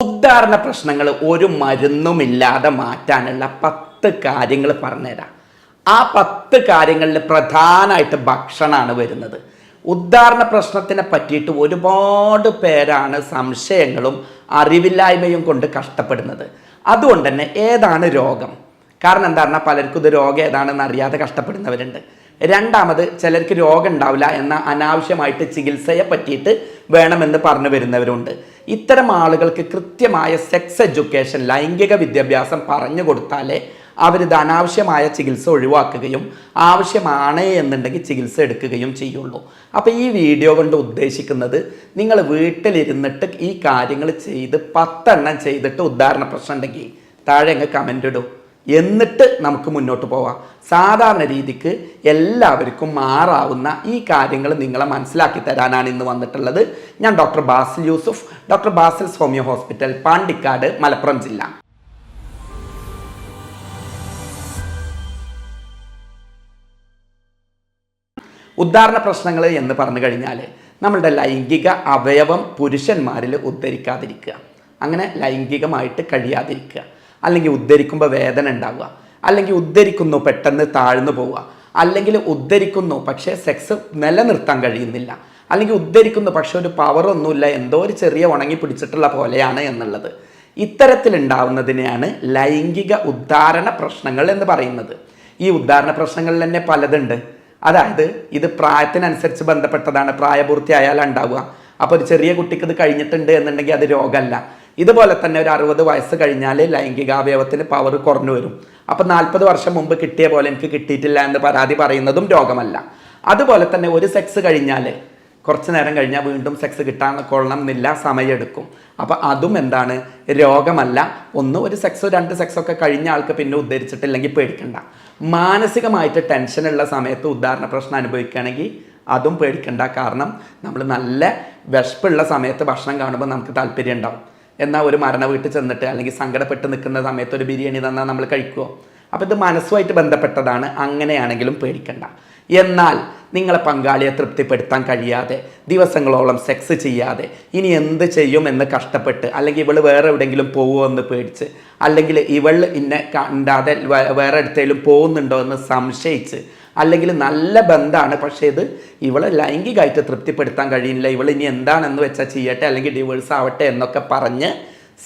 ഉദാഹരണ പ്രശ്നങ്ങൾ ഒരു മരുന്നുമില്ലാതെ മാറ്റാനുള്ള പത്ത് കാര്യങ്ങൾ പറഞ്ഞുതരാം. ആ പത്ത് കാര്യങ്ങളിൽ പ്രധാനമായിട്ട് ഭക്ഷണമാണ് വരുന്നത്. ഉദ്ധാരണ പ്രശ്നത്തിനെ പറ്റിയിട്ട് ഒരുപാട് പേരാണ് സംശയങ്ങളും അറിവില്ലായ്മയും കൊണ്ട് കഷ്ടപ്പെടുന്നത്. അതുകൊണ്ട് തന്നെ ഏതാണ് രോഗം? കാരണം എന്താ പറഞ്ഞാൽ പലർക്കും ഇത് രോഗം ഏതാണെന്ന് അറിയാതെ കഷ്ടപ്പെടുന്നവരുണ്ട്. രണ്ടാമത് ചിലർക്ക് രോഗം ഉണ്ടാവില്ല എന്ന അനാവശ്യമായിട്ട് ചികിത്സയെ പറ്റിയിട്ട് വേണമെന്ന് പറഞ്ഞു വരുന്നവരുണ്ട്. ഇത്തരം ആളുകൾക്ക് കൃത്യമായ സെക്സ് എഡ്യൂക്കേഷൻ ലൈംഗിക വിദ്യാഭ്യാസം പറഞ്ഞു കൊടുത്താലേ അവരിത് അനാവശ്യമായ ചികിത്സ ഒഴിവാക്കുകയും ആവശ്യമാണ് എന്നുണ്ടെങ്കിൽ ചികിത്സ എടുക്കുകയും ചെയ്യുള്ളൂ. അപ്പോൾ ഈ വീഡിയോ കൊണ്ട് ഉദ്ദേശിക്കുന്നത് നിങ്ങൾ വീട്ടിലിരുന്നിട്ട് ഈ കാര്യങ്ങൾ ചെയ്ത് പത്തെണ്ണം ചെയ്തിട്ട് ഉദാഹരണ പ്രശ്നം ഉണ്ടെങ്കിൽ താഴെ അങ്ങ് കമന്റ് ഇടും. എന്നിട്ട് നമുക്ക് മുന്നോട്ട് പോവാം. സാധാരണ രീതിക്ക് എല്ലാവർക്കും മാറാവുന്ന ഈ കാര്യങ്ങൾ നിങ്ങളെ മനസ്സിലാക്കി തരാനാണ് ഇന്ന് വന്നിട്ടുള്ളത്. ഞാൻ doctor Basil Yusuf doctor Basil homeo hospital Pandikkad Malappuram ജില്ല. ഉദാഹരണ പ്രശ്നങ്ങൾ എന്ന് പറഞ്ഞു കഴിഞ്ഞാൽ നമ്മളുടെ ലൈംഗിക അവയവം പുരുഷന്മാരിൽ ഉദ്ധരിക്കാതിരിക്കുക. അങ്ങനെ ലൈംഗികമായിട്ട് കഴിയാതിരിക്കുക. അല്ലെങ്കിൽ ഉദ്ധരിക്കുമ്പോൾ വേദന ഉണ്ടാവുക. അല്ലെങ്കിൽ ഉദ്ധരിക്കുന്നു പെട്ടെന്ന് താഴ്ന്നു പോവുക. അല്ലെങ്കിൽ ഉദ്ധരിക്കുന്നു പക്ഷേ സെക്സ് നിലനിർത്താൻ കഴിയുന്നില്ല. അല്ലെങ്കിൽ ഉദ്ധരിക്കുന്നു പക്ഷെ ഒരു പവറൊന്നുമില്ല എന്തോ ഒരു ചെറിയ ഉണങ്ങി പിടിച്ചിട്ടുള്ള പോലെയാണ് എന്നുള്ളത്. ഇത്തരത്തിലുണ്ടാവുന്നതിനെയാണ് ലൈംഗിക ഉദ്ധാരണ പ്രശ്നങ്ങൾ എന്ന് പറയുന്നത്. ഈ ഉദ്ധാരണ പ്രശ്നങ്ങളിൽ തന്നെ പലതുണ്ട്. അതായത് ഇത് പ്രായത്തിനനുസരിച്ച് ബന്ധപ്പെട്ടതാണ്. പ്രായപൂർത്തിയായാൽ ഉണ്ടാവുക. അപ്പോൾ ഒരു ചെറിയ കുട്ടിക്ക് ഇത് കഴിഞ്ഞിട്ടുണ്ട് എന്നുണ്ടെങ്കിൽ അത് രോഗമല്ല. ഇതുപോലെ തന്നെ ഒരു അറുപത് വയസ്സ് കഴിഞ്ഞാൽ ലൈംഗികാവയവത്തിന് പവർ കുറഞ്ഞു വരും. അപ്പം നാൽപ്പത് വർഷം മുമ്പ് കിട്ടിയ പോലെ എനിക്ക് കിട്ടിയിട്ടില്ല എന്ന് പരാതി പറയുന്നതും രോഗമല്ല. അതുപോലെ തന്നെ ഒരു സെക്സ് കഴിഞ്ഞാൽ കുറച്ച് നേരം കഴിഞ്ഞാൽ വീണ്ടും സെക്സ് കിട്ടാൻ കൊള്ളണം എന്നില്ല സമയമെടുക്കും. അപ്പോൾ അതും എന്താണ്? രോഗമല്ല. ഒന്ന് ഒരു സെക്സോ രണ്ട് സെക്സോ ഒക്കെ കഴിഞ്ഞ ആൾക്ക് പിന്നെ ഉദ്ധരിച്ചിട്ടില്ലെങ്കിൽ പേടിക്കണ്ട. മാനസികമായിട്ട് ടെൻഷനുള്ള സമയത്ത് ഉദാഹരണ പ്രശ്നം അനുഭവിക്കുകയാണെങ്കിൽ അതും പേടിക്കണ്ട. കാരണം നമ്മൾ നല്ല വിശപ്പുള്ള സമയത്ത് ഭക്ഷണം കാണുമ്പോൾ നമുക്ക് താല്പര്യം ഉണ്ടാവും. എന്നാൽ ഒരു മരണ വീട്ടിൽ ചെന്നിട്ട് അല്ലെങ്കിൽ സങ്കടപ്പെട്ട് നിൽക്കുന്ന സമയത്ത് ഒരു ബിരിയാണി തന്നാൽ നമ്മൾ കഴിക്കുമോ അപ്പോൾ ഇത് മനസ്സുമായിട്ട് ബന്ധപ്പെട്ടതാണ്. അങ്ങനെയാണെങ്കിലും പേടിക്കണ്ട. എന്നാൽ നിങ്ങളെ പങ്കാളിയെ തൃപ്തിപ്പെടുത്താൻ കഴിയാതെ ദിവസങ്ങളോളം സെക്സ് ചെയ്യാതെ ഇനി എന്ത് ചെയ്യും എന്ന് കഷ്ടപ്പെട്ട് അല്ലെങ്കിൽ ഇവൾ വേറെ എവിടെയെങ്കിലും പോകുമോ എന്ന് പേടിച്ച് അല്ലെങ്കിൽ ഇവൾ ഇന്നെ കണ്ടാതെ വേറെ എടുത്തേലും പോകുന്നുണ്ടോ എന്ന് സംശയിച്ച് അല്ലെങ്കിൽ നല്ല ബന്ധമാണ് പക്ഷേ ഇത് ഇവളെ ലൈംഗികമായിട്ട് തൃപ്തിപ്പെടുത്താൻ കഴിയില്ല ഇവൾ ഇനി എന്താണെന്ന് വെച്ചാൽ ചെയ്യട്ടെ അല്ലെങ്കിൽ ഡിവോഴ്സ് ആവട്ടെ എന്നൊക്കെ പറഞ്ഞ്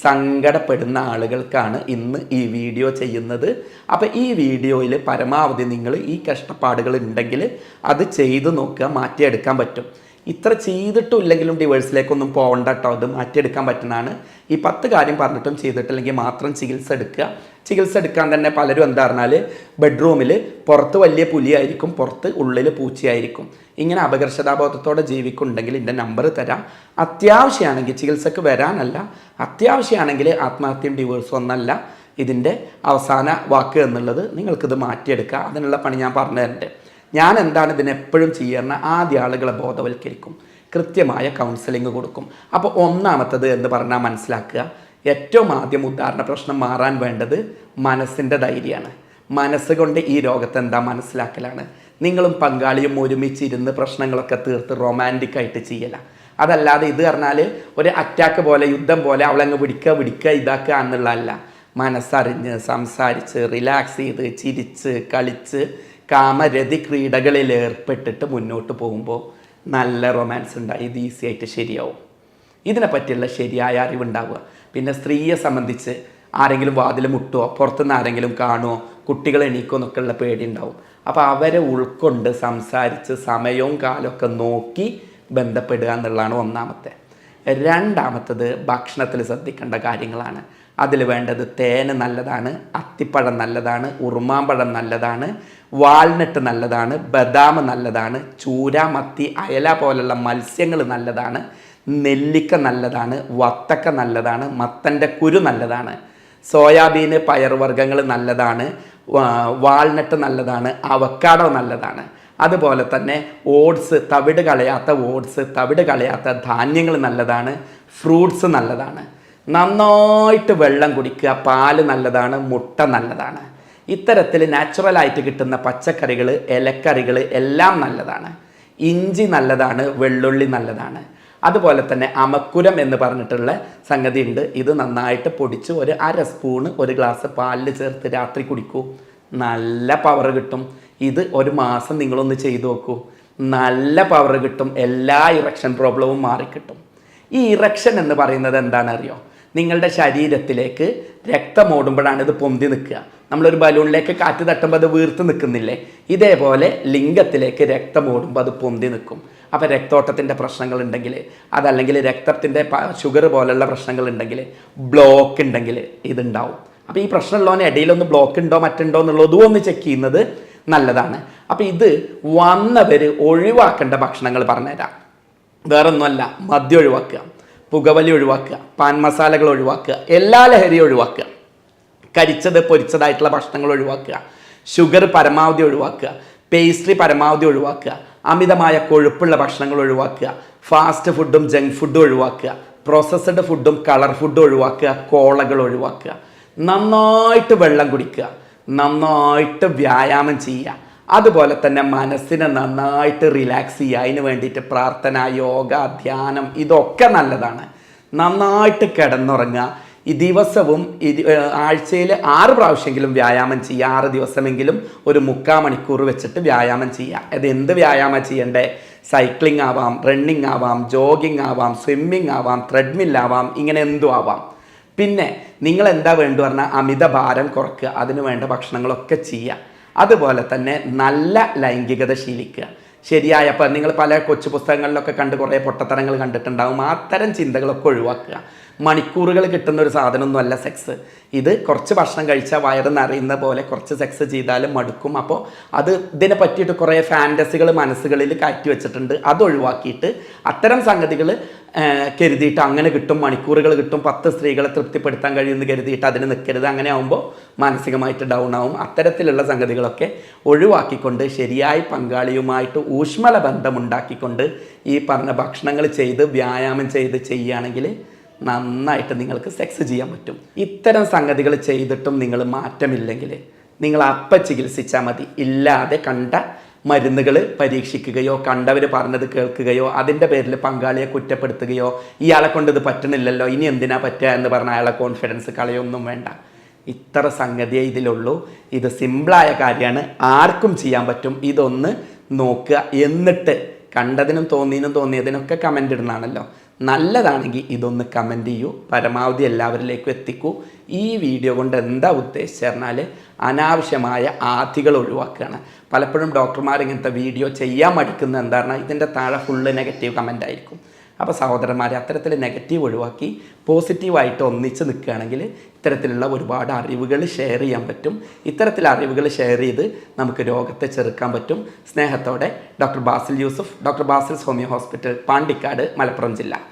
സങ്കടപ്പെടുന്ന ആളുകൾക്കാണ് ഇന്ന് ഈ വീഡിയോ ചെയ്യുന്നത്. അപ്പോൾ ഈ വീഡിയോയിൽ പരമാവധി നിങ്ങൾ ഈ കഷ്ടപ്പാടുകൾ ഉണ്ടെങ്കിൽ അത് ചെയ്തു നോക്കുക മാറ്റിയെടുക്കാൻ പറ്റും. ഇത്ര ചെയ്തിട്ടില്ലെങ്കിലും ഡിവേഴ്സിലേക്കൊന്നും പോകണ്ട കേട്ടോ അത് മാറ്റിയെടുക്കാൻ പറ്റുന്നതാണ്. ഈ പത്ത് കാര്യം പറഞ്ഞിട്ടും ചെയ്തിട്ടില്ലെങ്കിൽ മാത്രം ചികിത്സ എടുക്കുക. ചികിത്സ എടുക്കാൻ തന്നെ പലരും എന്താ പറഞ്ഞാൽ ബെഡ്റൂമിൽ പുറത്ത് വലിയ പുലിയായിരിക്കും പുറത്ത് ഉള്ളിൽ പൂച്ചയായിരിക്കും. ഇങ്ങനെ അപകർഷതാബോധത്തോടെ ജീവിക്കുന്നുണ്ടെങ്കിൽ എന്റെ നമ്പർ തരാം. അത്യാവശ്യമാണെങ്കിൽ ചികിത്സക്ക് വരാനല്ല അത്യാവശ്യമാണെങ്കിൽ ആത്മഹത്യയും ഡിവോഴ്സും ഒന്നല്ല. ഇതിന്റെ അവസാന വാക്ക് എന്നുള്ളത് നിങ്ങൾക്കിത് മാറ്റിയെടുക്കുക. അതിനുള്ള പണി ഞാൻ പറഞ്ഞു തരണ്ട്. ഞാൻ എന്താണ് ഇതിനെപ്പോഴും ചെയ്യുന്ന ആദ്യ ആളുകളെ ബോധവൽക്കരിക്കും. കൃത്യമായ കൗൺസിലിംഗ് കൊടുക്കും. അപ്പോൾ ഒന്നാമത്തത് എന്ന് പറഞ്ഞാൽ മനസ്സിലാക്കുക. ഏറ്റവും ആദ്യം ഉദാഹരണ പ്രശ്നം മാറാൻ വേണ്ടത് മനസ്സിന്റെ ധൈര്യമാണ് മനസ്സുകൊണ്ട് ഈ രോഗത്തെ എന്താ മനസ്സിലാക്കലാണ്. നിങ്ങളും പങ്കാളിയും ഒരുമിച്ചിരുന്ന് പ്രശ്നങ്ങളൊക്കെ തീർത്ത് റൊമാന്റിക് ആയിട്ട് ചെയ്യല. അതല്ലാതെ ഇത് പറഞ്ഞാൽ ഒരു അറ്റാക്ക് പോലെ യുദ്ധം പോലെ അവളങ്ങ് പിടിക്കുക പിടിക്കുക ഇതാക്കുക എന്നുള്ളതല്ല. മനസ്സറിഞ്ഞ് സംസാരിച്ച് റിലാക്സ് ചെയ്ത് ചിരിച്ച് കളിച്ച് കാമരതി ക്രീഡകളിൽ ഏർപ്പെട്ടിട്ട് മുന്നോട്ട് പോകുമ്പോൾ നല്ല റൊമാൻസ് ഉണ്ടായി. ഇത് ഈസി ആയിട്ട് ശരിയാവും. ഇതിനെ പറ്റിയുള്ള ശരിയായ അറിവുണ്ടാവുക. പിന്നെ സ്ത്രീയെ സംബന്ധിച്ച് ആരെങ്കിലും വാതിൽ മുട്ടുമോ പുറത്തുനിന്ന് ആരെങ്കിലും കാണുമോ കുട്ടികൾ എണീക്കോ എന്നൊക്കെ ഉള്ള പേടി ഉണ്ടാവും അപ്പോൾ അവരെ ഉൾക്കൊണ്ട് സംസാരിച്ച് സമയവും കാലമൊക്കെ നോക്കി ബന്ധപ്പെടുക എന്നുള്ളതാണ് ഒന്നാമത്തെ. രണ്ടാമത്തത് ഭക്ഷണത്തിൽ ശ്രദ്ധിക്കേണ്ട കാര്യങ്ങളാണ്. അതിൽ വേണ്ടത് തേന് നല്ലതാണ് അത്തിപ്പഴം നല്ലതാണ് ഉറുമാമ്പഴം നല്ലതാണ് വാൾനട്ട് നല്ലതാണ് ബദാം നല്ലതാണ് ചൂര മത്തി അയല പോലുള്ള മത്സ്യങ്ങൾ നല്ലതാണ് നെല്ലിക്ക നല്ലതാണ് വത്തക്ക നല്ലതാണ് മത്തന്റെ കുരു നല്ലതാണ് സോയാബീന് പയർവർഗങ്ങൾ നല്ലതാണ് വാൾനട്ട് നല്ലതാണ് അവക്കാടോ നല്ലതാണ്. അതുപോലെ തന്നെ ഓട്സ് തവിട് കളയാത്ത ഓട്സ് തവിട് കളയാത്ത ധാന്യങ്ങൾ നല്ലതാണ് ഫ്രൂട്ട്സ് നല്ലതാണ്. നന്നായിട്ട് വെള്ളം കുടിക്കുക പാൽ നല്ലതാണ് മുട്ട നല്ലതാണ്. ഇത്തരത്തിൽ നാച്ചുറലായിട്ട് കിട്ടുന്ന പച്ചക്കറികൾ ഇലക്കറികൾ എല്ലാം നല്ലതാണ്. ഇഞ്ചി നല്ലതാണ് വെള്ളുള്ളി നല്ലതാണ്. അതുപോലെ തന്നെ അമക്കുരം എന്ന് പറഞ്ഞിട്ടുള്ള സംഗതി ഉണ്ട് ഇത് നന്നായിട്ട് പൊടിച്ച് ഒരു അര സ്പൂണ് ഒരു ഗ്ലാസ് പാലിൽ ചേർത്ത് രാത്രി കുടിക്കൂ. നല്ല പവർ കിട്ടും. ഇത് ഒരു മാസം നിങ്ങളൊന്ന് ചെയ്തു നോക്കൂ. നല്ല പവർ കിട്ടും. എല്ലാ ഇറക്ഷൻ പ്രോബ്ലവും മാറിക്കിട്ടും. ഈ ഇറക്ഷൻ എന്ന് പറയുന്നത് എന്താണെന്നറിയോ? നിങ്ങളുടെ ശരീരത്തിലേക്ക് രക്തം ഓടുമ്പോഴാണ് ഇത് പൊന്തി നിൽക്കുക. നമ്മളൊരു ബലൂണിലേക്ക് കാറ്റ് തട്ടുമ്പോൾ അത് വീർത്ത് നിൽക്കുന്നില്ലേ? ഇതേപോലെ ലിംഗത്തിലേക്ക് രക്തം ഓടുമ്പോൾ അത് പൊന്തി നിൽക്കും. അപ്പോൾ രക്തോട്ടത്തിന്റെ പ്രശ്നങ്ങൾ ഉണ്ടെങ്കിൽ അതല്ലെങ്കിൽ രക്തത്തിന്റെ ഷുഗർ പോലുള്ള പ്രശ്നങ്ങൾ ഉണ്ടെങ്കിൽ ബ്ലോക്ക് ഉണ്ടെങ്കിൽ ഇതുണ്ടാവും. അപ്പോൾ ഈ പ്രശ്നമുള്ളവന് ഇടയിലൊന്ന് ബ്ലോക്ക് ഉണ്ടോ മറ്റുണ്ടോ എന്നുള്ളതും ഒന്ന് ചെക്ക് ചെയ്യുന്നത് നല്ലതാണ്. അപ്പോൾ ഇത് വന്നവർ ഒഴിവാക്കേണ്ട ഭക്ഷണങ്ങൾ പറഞ്ഞുതരാം. വേറൊന്നുമല്ല മദ്യം ഒഴിവാക്കുക. പുകവലി ഒഴിവാക്കുക പാൻ മസാലകൾ ഒഴിവാക്കുക എല്ലാ ലഹരിയും ഒഴിവാക്കുക. കരിച്ചത് പൊരിച്ചതായിട്ടുള്ള ഭക്ഷണങ്ങൾ ഒഴിവാക്കുക. ഷുഗർ പരമാവധി ഒഴിവാക്കുക. പേസ്ട്രി പരമാവധി ഒഴിവാക്കുക. അമിതമായ കൊഴുപ്പുള്ള ഭക്ഷണങ്ങൾ ഒഴിവാക്കുക. ഫാസ്റ്റ് ഫുഡും ജങ്ക് ഫുഡും ഒഴിവാക്കുക. പ്രോസസ്ഡ് ഫുഡും കളർ ഫുഡും ഒഴിവാക്കുക. കോളകൾ ഒഴിവാക്കുക. നന്നായിട്ട് വെള്ളം കുടിക്കുക. നന്നായിട്ട് വ്യായാമം ചെയ്യുക. അതുപോലെ തന്നെ മനസ്സിനെ നന്നായിട്ട് റിലാക്സ് ചെയ്യുക. അതിന് വേണ്ടിയിട്ട് പ്രാർത്ഥന യോഗ ധ്യാനം ഇതൊക്കെ നല്ലതാണ്. നന്നായിട്ട് കിടന്നുറങ്ങുക. ഈ ദിവസവും ആഴ്ചയിൽ ആറ് പ്രാവശ്യമെങ്കിലും വ്യായാമം ചെയ്യുക. ആറ് ദിവസമെങ്കിലും ഒരു മുക്കാൽ മണിക്കൂർ വെച്ചിട്ട് വ്യായാമം ചെയ്യുക. അത് എന്ത് വ്യായാമം ചെയ്യണ്ടേ? സൈക്ലിംഗ് ആവാം റണ്ണിങ് ആവാം ജോഗിങ് ആവാം സ്വിമ്മിങ് ആവാം ത്രെഡ്മിൽ ആവാം ഇങ്ങനെ എന്തും ആവാം. പിന്നെ നിങ്ങൾ എന്താ വേണ്ടു പറഞ്ഞാൽ അമിത ഭാരം കുറക്കുക. അതിന് വേണ്ട ഭക്ഷണങ്ങളൊക്കെ ചെയ്യുക. അതുപോലെ തന്നെ നല്ല ലൈംഗികത ശീലിക്കുക. ശരിയായ അപ്പം നിങ്ങൾ പല കൊച്ചു പുസ്തകങ്ങളിലൊക്കെ കണ്ട് കുറേ പൊട്ടത്തരങ്ങൾ കണ്ടിട്ടുണ്ടാവും. അത്തരം ചിന്തകളൊക്കെ ഒഴിവാക്കുക. മണിക്കൂറുകൾ കിട്ടുന്ന ഒരു സാധനമൊന്നുമല്ല സെക്സ് ഇത് കുറച്ച് ഭക്ഷണം കഴിച്ചാൽ വയറ് നിറയുന്ന പോലെ കുറച്ച് സെക്സ് ചെയ്താലും മടുക്കും. അപ്പോൾ അത് ഇതിനെ പറ്റിയിട്ട് കുറേ ഫാന്റസികൾ മനസ്സുകളിൽ കയറ്റി വെച്ചിട്ടുണ്ട്. അത് ഒഴിവാക്കിയിട്ട് അത്തരം സംഗതികൾ കരുതിയിട്ട് അങ്ങനെ കിട്ടും മണിക്കൂറുകൾ കിട്ടും പത്ത് സ്ത്രീകളെ തൃപ്തിപ്പെടുത്താൻ കഴിയുമെന്ന് കരുതിയിട്ട് അതിന് നിൽക്കരുത്. അങ്ങനെ ആകുമ്പോൾ മാനസികമായിട്ട് ഡൗൺ ആവും. അത്തരത്തിലുള്ള സംഗതികളൊക്കെ ഒഴിവാക്കിക്കൊണ്ട് ശരിയായ പങ്കാളിയുമായിട്ട് ഊഷ്മല ബന്ധമുണ്ടാക്കിക്കൊണ്ട് ഈ പറഞ്ഞ ഭക്ഷണങ്ങൾ ചെയ്ത് വ്യായാമം ചെയ്ത് ചെയ്യുകയാണെങ്കിൽ നന്നായിട്ട് നിങ്ങൾക്ക് സെക്സ് ചെയ്യാൻ പറ്റും. ഇത്തരം സംഗതികൾ ചെയ്തിട്ടും നിങ്ങൾ മാറ്റമില്ലെങ്കിൽ നിങ്ങൾ അപ്പം ചികിത്സിച്ചാൽ മതി. ഇല്ലാതെ കണ്ട മരുന്നുകൾ പരീക്ഷിക്കുകയോ കണ്ടവർ പറഞ്ഞത് കേൾക്കുകയോ അതിന്റെ പേരിൽ പങ്കാളിയെ കുറ്റപ്പെടുത്തുകയോ ഇയാളെ കൊണ്ട് ഇത് പറ്റുന്നില്ലല്ലോ ഇനി എന്തിനാ പറ്റുക എന്ന് പറഞ്ഞാൽ അയാളെ കോൺഫിഡൻസ് കളയൊന്നും വേണ്ട. ഇത്ര സംഗതിയേ ഇതിലുള്ളൂ. ഇത് സിമ്പിളായ കാര്യമാണ്. ആർക്കും ചെയ്യാൻ പറ്റും. ഇതൊന്ന് നോക്കുക. എന്നിട്ട് കണ്ടതിനും തോന്നിയതിനും തോന്നിയതിനൊക്കെ കമന്റ് ഇടുന്നതാണല്ലോ. നല്ലതാണെങ്കിൽ ഇതൊന്ന് കമന്റ് ചെയ്യൂ. പരമാവധി എല്ലാവരിലേക്കും എത്തിക്കൂ. ഈ വീഡിയോ കൊണ്ട് എന്താ ഉദ്ദേശിച്ചു പറഞ്ഞാൽ അനാവശ്യമായ ആധികൾ ഒഴിവാക്കുകയാണ് പലപ്പോഴും ഡോക്ടർമാർ ഇങ്ങനത്തെ വീഡിയോ ചെയ്യാൻ മടിക്കുന്ന എന്താണ് ഇതിന്റെ താഴെ ഫുള്ള് നെഗറ്റീവ് കമന്റ് ആയിരിക്കും. അപ്പോൾ സഹോദരന്മാരെ അത്തരത്തിൽ നെഗറ്റീവ് ഒഴിവാക്കി പോസിറ്റീവായിട്ട് ഒന്നിച്ച് നിൽക്കുകയാണെങ്കിൽ ഇത്തരത്തിലുള്ള ഒരുപാട് അറിവുകൾ ഷെയർ ചെയ്യാൻ പറ്റും. ഇത്തരത്തിൽ അറിവുകൾ ഷെയർ ചെയ്ത് നമുക്ക് രോഗത്തെ ചെറുക്കാൻ പറ്റും. സ്നേഹത്തോടെ doctor Basil Yusuf doctor Basil homeo hospital Pandikkad Malappuram ജില്ല.